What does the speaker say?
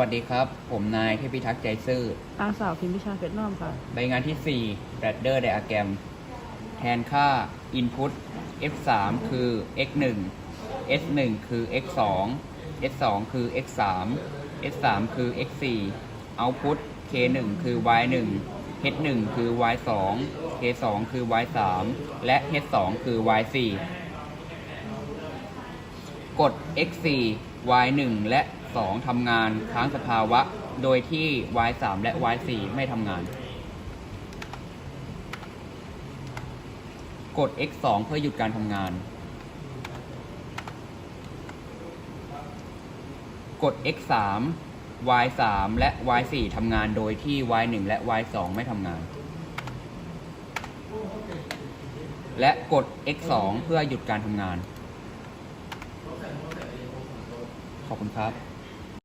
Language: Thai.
วัสดีครับ ผมนายเทพิทักษ์ใจซื่อ นางสาวพิมพิชาเพชรน้อมค่ะ ใบงานที่ 4 Radder Diagram แทนค่า Input f3 คือ x1 s1 คือ x2 s2 คือ x3 s3 คือ x4 Output k1 คือ y1 h1 คือ y2 k2 คือ y3 และ h2 คือ y4 กด x4 y1 และ 2ทำงานค้างสภาวะ โดยที่ y3 และ y4 ไม่ทำงาน กด x2 เพื่อหยุดการทำงาน กด x3 y3 และ y4 ทำงานโดยที่ y1 และ y2 ไม่ทำงาน และกด x2 เพื่อหยุดการทำงาน ขอบคุณครับ